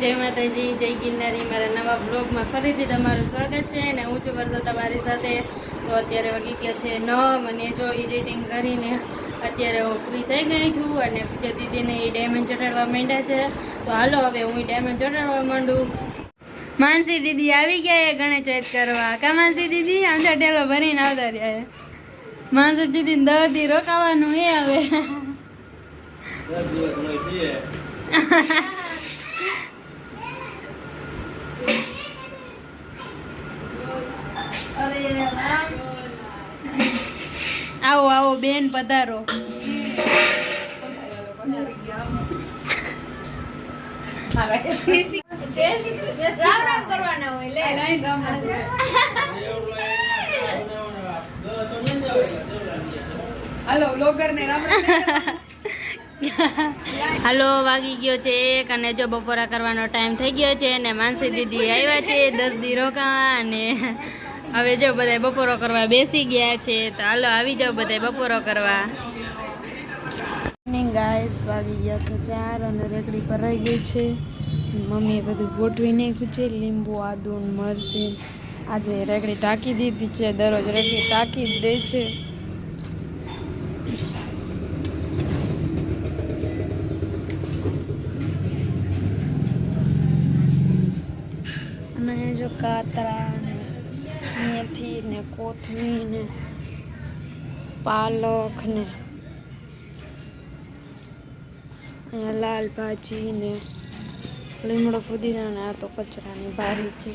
જય માતાજી જય ગિરનારી. મારા નવા બ્લોગમાં ફરીથી તમારું સ્વાગત છે અને હું છું વરસાદ તમારી સાથે. તો અત્યારે વાગી ગયા છે ન મને જો એડિટિંગ કરીને અત્યારે હું ફ્રી થઈ ગઈ છું અને પૂજા દીદીને એ ડાયમંડ ચટાડવા માંડ્યા છે. તો હાલો હવે હું ડાયમંડ ચટાડવા માંડું. માનસી દીદી આવી ગયા એ ગણેશ ચોઈસ કરવા. કા માનસી દીદી? આંધા ટેલો ભરીને આવતા રહ્યા માનસી દીદી દર્દી રોકાવાનું એ હવે. બેન પધારો. રામ રામ કરવાના હોય લે હાલો બ્લોગર ને રામ રામ હાલો વાગી ગયો છે એક અને જો બપોરા કરવાનો ટાઈમ થઈ ગયો છે અને માનસી દીદી આવ્યા છે દસ દી રોકાવા અને હવે જો બધા બપોરો કરવા બેસી ગયા છે, તો હાલો આવી જાઓ બધા બપોરો કરવા. ગાઈસ વાગી ગયા છે ચાર અને રેકડી પર રહી ગઈ છે. મમ્મીએ બધું ગોઠવી નાખ્યું છે, લીંબુ આદુ મરચી આજે રેકડી ટાંકી દીધી છે, દરરોજ રેકડી ટાંકી જ દે છે. અને જો કાતરા મેથી ને કોથમી ને પાલક ને લાલ ભાજી ને લીમડો ફુદીના આ તો કચરાની બારી છે.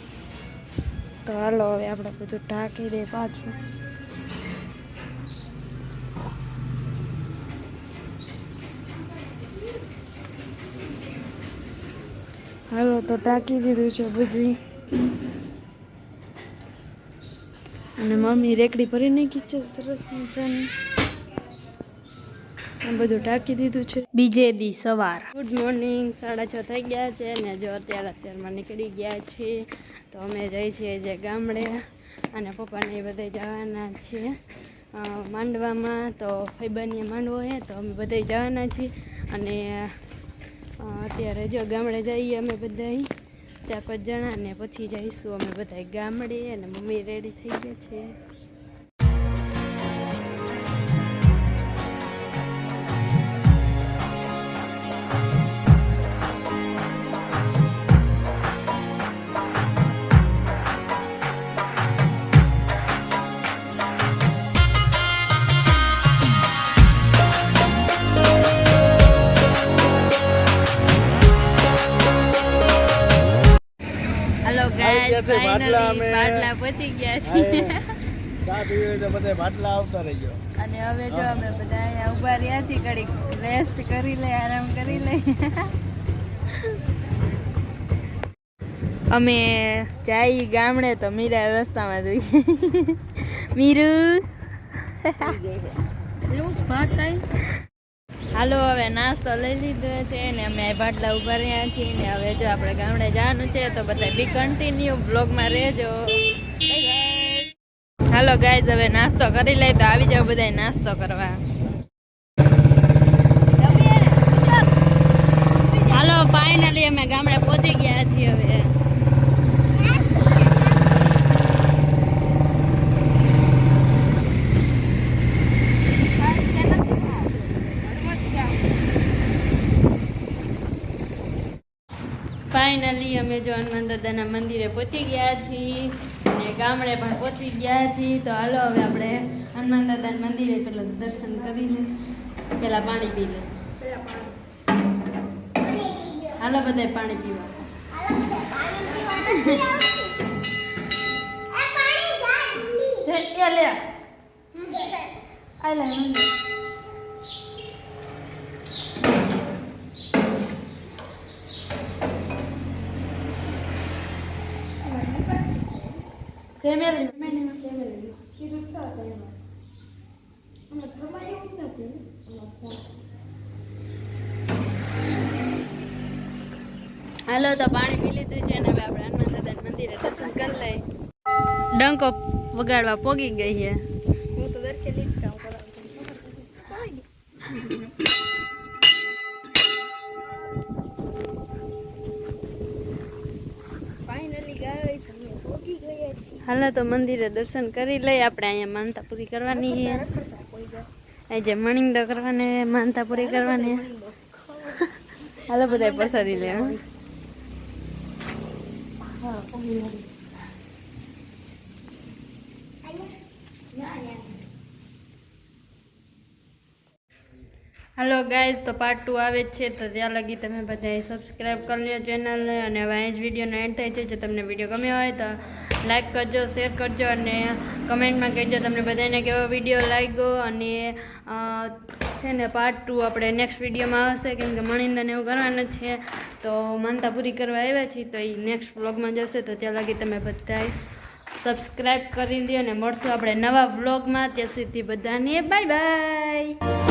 તો હાલો હવે આપણે બધું ઢાંકી દે પાછું. હાલો તો ટાંકી દીધું છે બધી. અને મમ્મી રેકડી ભરી નાખી છે સરસ મજાની. બધું ટાંકી દીધું છે. બીજે દી સવાર. ગુડ મોર્નિંગ સાડા છ થઈ ગયા છે ને જો અત્યારે અત્યારમાં નીકળી ગયા છીએ તો અમે જઈ છીએ જે ગામડે અને પપ્પાને એ બધા જવાના છીએ. માંડવામાં તો ફૈબાનીએ માંડવો છે તો અમે બધા જવાના છીએ. અને અત્યારે જો ગામડે જઈએ અમે બધા ચાર પાંચ જણા ને પછી જઈશું અમે બધા ગામડે અને મમ્મી રેડી થઈ ગયા છે. ગયા છે બાટલા અમે. બાટલા પહોંચી ગયા છે. ચા પીવે તો બધા બાટલા આવતા રહેજો. અને હવે જો અમે બધા અહીંયા ઊભા રહ્યા છીએ ઘડીક રેસ્ટ કરી લઈ આરામ કરી લઈ અમે જાય ગામડે તો મીરા રસ્તામાં જોઈએ મીરુ. હાલો હવે નાસ્તો લઈ લીધો છે ને અમે ભાટલા ઊભા રહ્યા છીએ ને હવે જો આપણે ગામડે જવાનું છે તો બધા બી કન્ટિન્યુ બ્લોગમાં રહેજો. હાલો ગાઈઝ હવે નાસ્તો કરી લઈ તો આવી જાઓ બધા નાસ્તો કરવા. હાલો ફાઇનલી અમે ગામડે પહોંચી ગયા છીએ હવે. ફાઇનલી અમે જો હનુમાન દાદાના મંદિરે પહોંચી ગયા છીએ અને ગામડે પણ પહોંચી ગયા છીએ. તો હાલો હવે આપણે હનુમાન દાદાના મંદિરે પેલા દર્શન કરી લે પેલા પાણી પી લે હાલો બધા પાણી પીવા. જય કેમેરા હાલો, તો પાણી પી લીધું છે અને હવે આપણે હનુમાન દાદા મંદિરે દર્શન કરી લઈ ડંકો વગાડવા પોગી ગઈ હું. તો દર કે લીટ કામ કરાવું હાલો તો મંદિરે દર્શન કરી લઈએ આપણે અહીંયા માનતા પૂરી કરવાની છે. આજે મણિંદો કરવાને માનતા પૂરી કરવાની. હાલો બધા પસારી લે, હો. ગાઈઝ, તો પાર્ટ ટુ આવે છે. તો ત્યાં લગી તમે બધાએ સબસ્ક્રાઈબ કરી લો ચેનલને અને જ વિડીયોનો એન્ડ થાય છે. જો તમને વીડિયો ગમ્યો હોય તો લાઈક કરજો શેર કરજો અને કમેન્ટમાં કહેજો તમને બધાને કેવો વીડિયો લાગ્યો અને છે ને પાર્ટ ટુ આપણે નેક્સ્ટ વિડીયોમાં આવશે. કેમ કે મણિંદરને એવું કરવાનું છે. તો માનતા પૂરી કરવા આવ્યા છીએ. તો એ નેક્સ્ટ વ્લોગમાં જશે. તો ત્યાં લગી તમે બધાએ સબસ્ક્રાઈબ કરી લ્યો અને મળશું આપણે નવા વ્લોગમાં ત્યાં સુધી બધાને બાય બાય